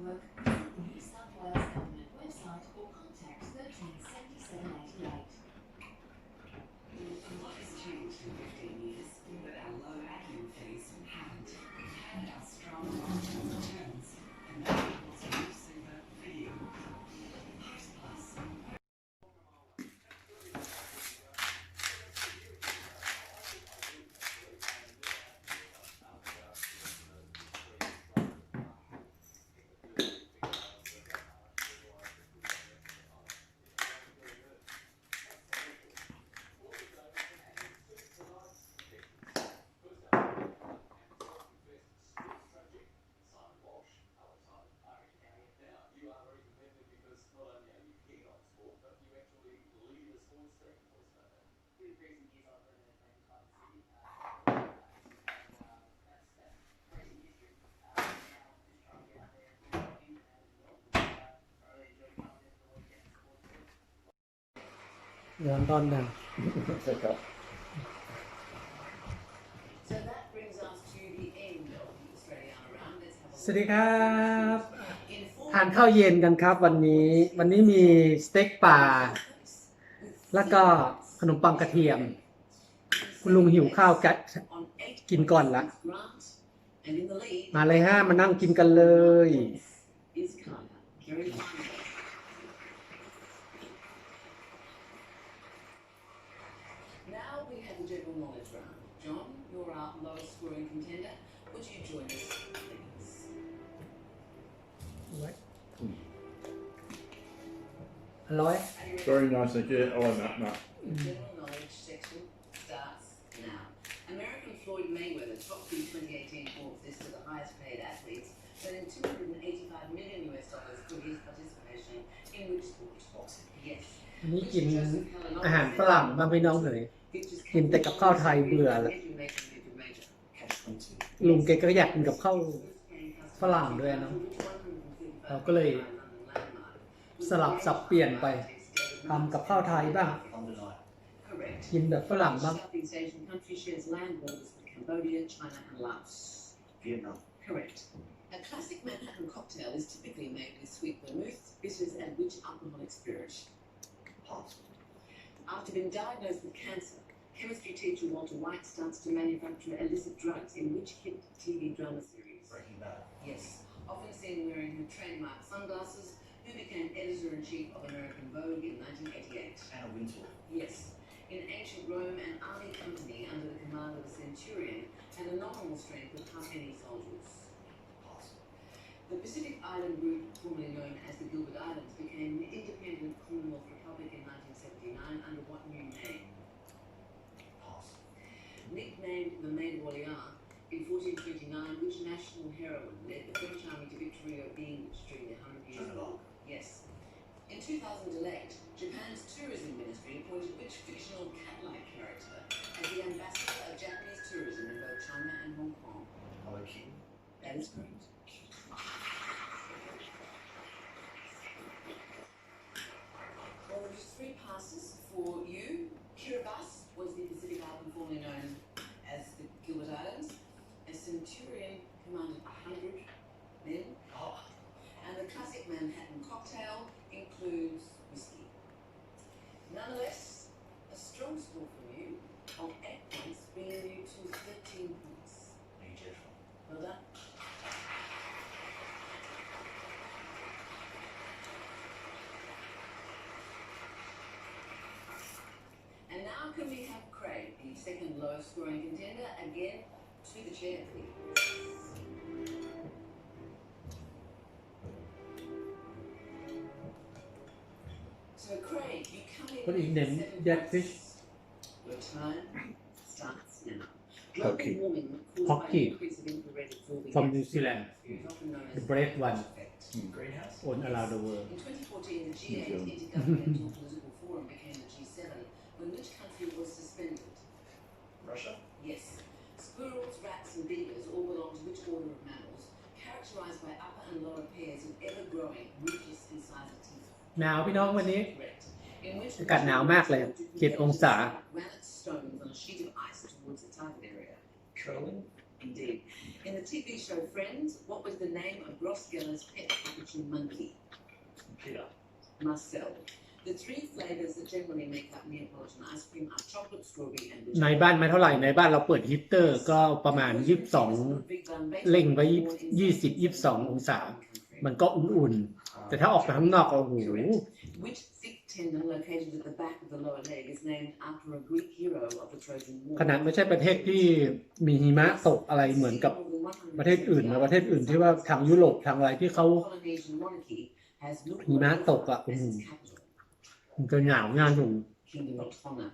什么 ย้อนตอนดังครับ So that brings us to the end of the Australiana round. Let's have a สวัสดีครับ In four ทานข้าวเย็นกันครับวันนี้ วันนี้มีสเต็กปลาแล้วก็ขนมปังกระเทียม คุณลุงหิวข้าวแกะ on eight กินก่อนละ Grant. And in the lead มาเลยฮะมานั่งกินกันเลย is Kaya. Kerry Weinberg. อร่อย Are you ready? Very nice, thank you. I like that, Matt. The general knowledge section starts now. American Floyd Mayweather topped the 2018 Forbes list of the highest paid athletes, earning 285 million US dollars for his participation in which sport? Yes. วันนี้กิน Joseph Callanoglu อาหารฝรั่งบ้างพี่น้องเลย features กินแต่กับข้าวไทยเบื่อแล้วลุงแกก็อยากกินกับข้าวฝรั่งด้วยเนอะ เราก็เลย สลับสับเปลี่ยนไปทำกับข้าวไทยบ้าง Correct. กินแบบฝรั่งบ้าง Southeast Asian country shares land borders with Cambodia, China, and Laos. Vietnam. Correct. A classic Manhattan cocktail is typically made with sweet vermouth, bitters, and which alcoholic spirit? Pass. After being diagnosed with cancer, chemistry teacher Walter White starts to manufacture illicit drugs in which hit TV drama series? Breaking Bad. Yes. Often seen wearing her trademark sunglasses, who became editor in chief of American Vogue in 1988. Anna Wintour. Yes. In ancient Rome, an army company under the command of a centurion had a nominal strength of half many soldiers. The Pacific Island group, formerly known as the Gilbert Islands, became an independent Commonwealth Republic in 1979 under what new name? Pass. Nicknamed the Maid of Orleans, in 1429, which national heroine led the French army to victory over the English during the Hundred Years' Joan of War? Yes. In 2008, Japan's tourism ministry appointed which fictional cat-like character as the ambassador of Japanese tourism in both China and Hong Kong? Hello Kitty. That is correct. Well, there's three passes for you. Kiribati was the Pacific island formerly known as the Gilbert Islands. A centurion commanded 100 men. Oh, And the classic Manhattan cocktail includes whiskey. Nonetheless, a strong score from you of 8 points, bringing you to 13 points. me Jeff. Well done. And now can we have Craig, the second lowest scoring contender, again to the chair, please. So Craig, you come in Put with in them seven dead points. fish. Your time starts now. Global Hockey. Hockey. by the increase of infrared absorbing from New Zealand is the brave one effect. Hmm. Greenhouse. on around the world In 2014, the G8 Intergovernmental Political Forum became the G7, when which country was suspended? Russia. Yes. Squirrels, rats, and beavers all belong to which order of mammals, characterized by upper and lower pairs of ever-growing, ruthless incisor teeth? หนาวพี่น้องวันนี้ Correct. In which อากาศหนาวมากเลยเจ็ดองศา granite stones on a sheet of ice towards the target area? Curling. Indeed. In the TV show Friends, what was the name of Ross Geller's pet Capuchin monkey? Peter. Marcel. The three flavors that generally make up Neapolitan ice cream are chocolate, strawberry, and ในบ้านไม่เท่าไหร่ในบ้านเราเปิดฮีตเตอร์ก็ประมาณ 22 เร่งไว้20 22 องศา มันก็อุ่นๆ แต่ถ้าออกไปข้างนอกโอ้โห Which thick tendon located at the back of the lower leg is named after a Greek hero of the Trojan War? ขนาดไม่ใช่ประเทศที่มีหิมะตกอะไรเหมือนกับประเทศอื่นนะประเทศอื่นที่ว่าทางยุโรปทางอะไรที่เขา Polynesian monarchy has หิมะตกอะ as โอ้โห its capital. มัน จะหนาวงานอยู่ Kingdom of Tonga.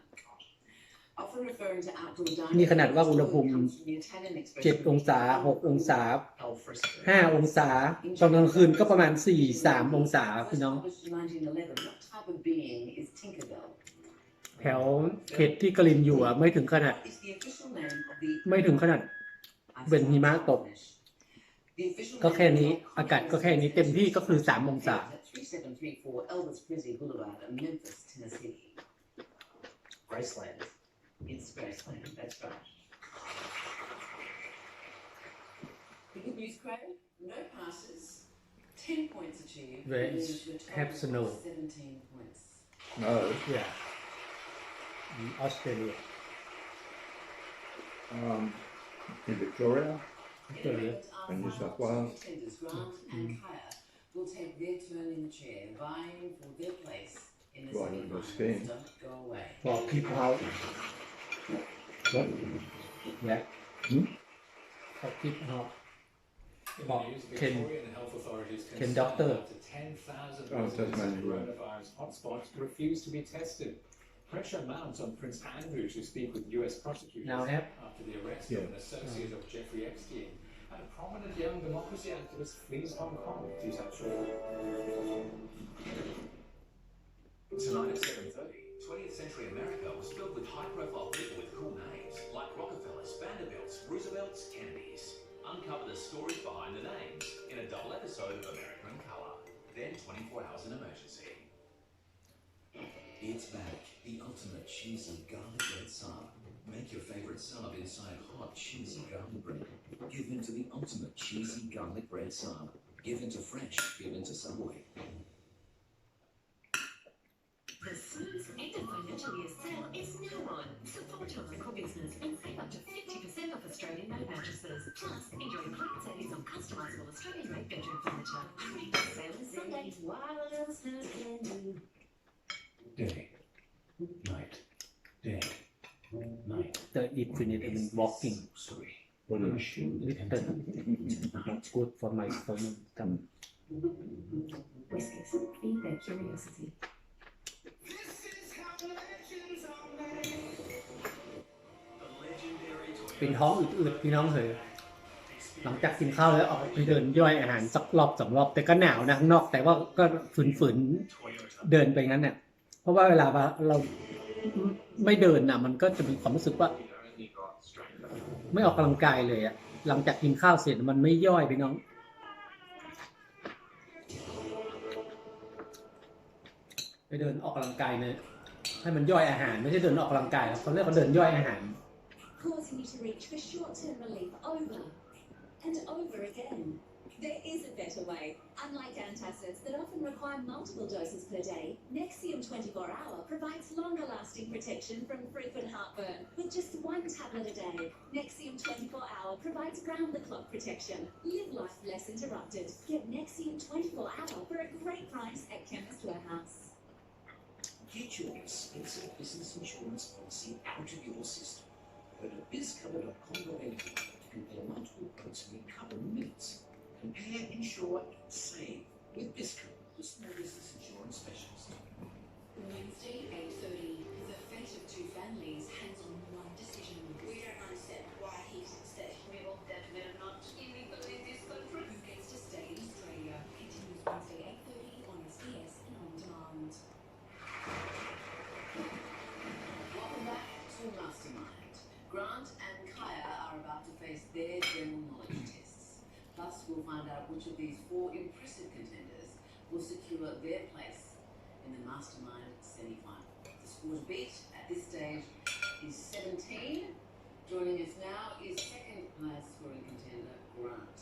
Often referring to outdoor dining, นี่ขนาดว่าอุณหภูมิ comes from the Italian expression 7องศา6องศา Al fresco. 5องศาตอนกลางคืนก็ประมาณ4 3องศา First พี่น้อง published in 1911, what type of being is Tinkerbell? แถวเขตที่กลินอยู่อะไม่ถึงขนาด What is the official name of the ไม่ถึงขนาดเป็นหิมะตก The official ก็แค่นี้ name of อากาศก็แค่นี้เต็มที่ก็คือ3องศา at 3734 Elvis Presley Boulevard in Memphis, Tennessee. Graceland. It's Graceland, that's right. The good news, Craig, no passes, 10 points achieved. Perhaps a no. 17 points. No. Yeah. In Australia. Um, in Victoria. Victoria. And New South Wales will take their turn in the chair, vying for their place in the Right, we've got semi-finals. skiing. Don't go away. for people out What? yeah Hmm? for people out In Well, the news, can- Victorian health authorities can concerned doctor- up to 10,000 Oh, residents in Tasmania, yeah. coronavirus hotspots refuse to be tested. Pressure mounts on Prince Andrew to speak with US prosecutors now have after the arrest Yeah. of an associate of Jeffrey Epstein. A prominent young democracy activist flees Hong Kong. Please have Tonight at 7.30, 20th century America was filled with high-profile people with cool names, like Rockefellers, Vanderbilts, Roosevelts, Kennedys. Uncover the stories behind the names in a double episode of America in Color. Then 24 Hours in Emergency. It's back, the ultimate cheesy garlic bread sub. Make your favorite sub inside hot cheesy garlic bread. Give in to the ultimate cheesy garlic bread sub. Give in to fresh, give in to Subway. The Smooth End of Financial Year walking Sorry. What is little good for my stomach จ Whiskers, feed their curiosity. ำเป็นท้องอืดๆพี่น้องเหยหลังจากกินข้าวแล้วออกไปเดินย่อยอาหารสักรอบสองรอบแต่ก็หนาวนะข้างนอกแต่ว่าก็ฝืนๆเดินไปงั้นเนี่ยเพราะว่าเวลาเราไม่เดินน่ะ มันก็จะมีความรู้สึกว่า ไม่ออกกำลังกายเลยอะหลังจากกินข้าวเสร็จมันไม่ย่อยพี่น้อง ไปเดินออกกำลังกายเลยให้มันย่อยอาหาร ไม่ใช่เดินออกกำลังกายครับเขาเรียกว่าเดินย่อยอาหาร causing you to reach for short-term relief over and over again. There is a better way. Unlike antacids that often require multiple doses per day, Nexium 24-hour provides longer-lasting protection from frequent heartburn with just one tablet a day. Nexium 24-hour provides round-the-clock protection. Live life less interrupted. Get Nexium 24-hour for a great price at Chemist Warehouse. Get your expensive business insurance policy out of your system. Go to bizcover.com.au to compare multiple quotes and recover minutes. Compare, insure, and save with BizCover, the small business insurance specialist. Wednesday, 8.30. The fate of two families hangs on one decision. We don't understand why he's instead. We hope that we're not illegal of these four impressive contenders will secure their place in the Mastermind semi-final. The score to beat at this stage is 17. Joining us now is second highest scoring contender, Grant.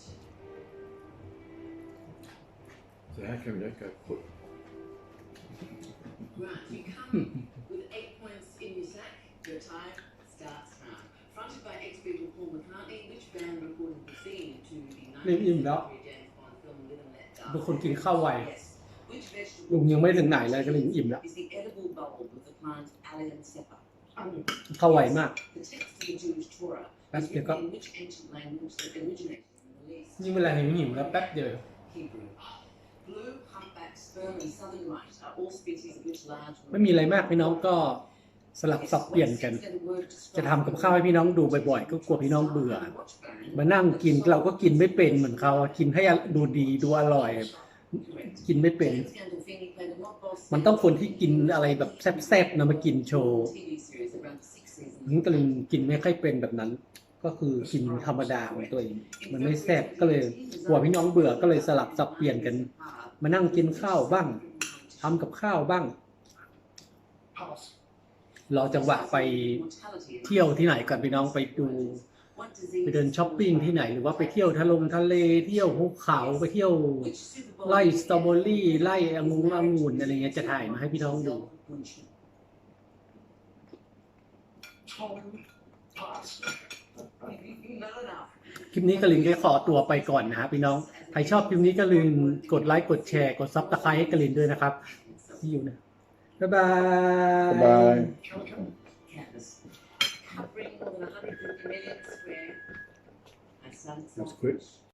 So how come that got put? Grant, you come with eight points in your sack. Your time starts now. Fronted by ex-Beatle Paul McCartney, which band recorded the theme to the 1973 เป็นคนกินข้าวไว Yes. Which vegetable ลุงยังไม่ถึงไหนเลยก็เลยอิ่มแล้ว is the edible bulb of the plant Allium cepa? Onion. เข้าไวมาก The text of the Jewish Torah That's is the written in which ancient language that originated in the Middle East? ยิ่งเวลาหิวหิวๆแล้วแป๊บเดียว Hebrew. Blue, humpback, sperm, and southern right are all species of which large ไม่มีอะไรมากพี่น้องก็ สลับสับเปลี่ยนกัน จะทำกับข้าวให้พี่น้องดูบ่อยๆ ก็กลัวพี่น้องเบื่อ มานั่งกินเราก็กินไม่เป็นเหมือนเขากินให้ดูดีดูอร่อย กินไม่เป็น มันต้องคนที่กินอะไรแบบแซ่บๆนะมากินโชว์นี่ก็เลยกินไม่ค่อยเป็นแบบนั้น ก็คือกินธรรมดาของตัวเอง มันไม่แซ่บก็เลยกลัวพี่น้องเบื่อก็เลยสลับสับเปลี่ยนกัน มานั่งกินข้าวบ้างทำกับข้าวบ้าง Pass. รอจังหวะไปเที่ยวที่ไหนก่อนพี่น้องไปดู ไปเดินช้อปปิ้งที่ไหนหรือว่าไปเที่ยวทะลงทะเลเที่ยวภูเขาไปเที่ยวไล่สตรอเบอรี่ไล่องุ่นองุ่นอะไรเงี้ยจะถ่ายมาให้พี่น้องดูคลิปนี้กะลินก็ขอตัวไปก่อนนะฮะพี่น้อง ใครชอบคลิปนี้ก็ลืมกดไลค์กดแชร์กดซับสไครต์ให้กะลินด้วยนะครับที่อยู่นะ Bye bye. That's quick.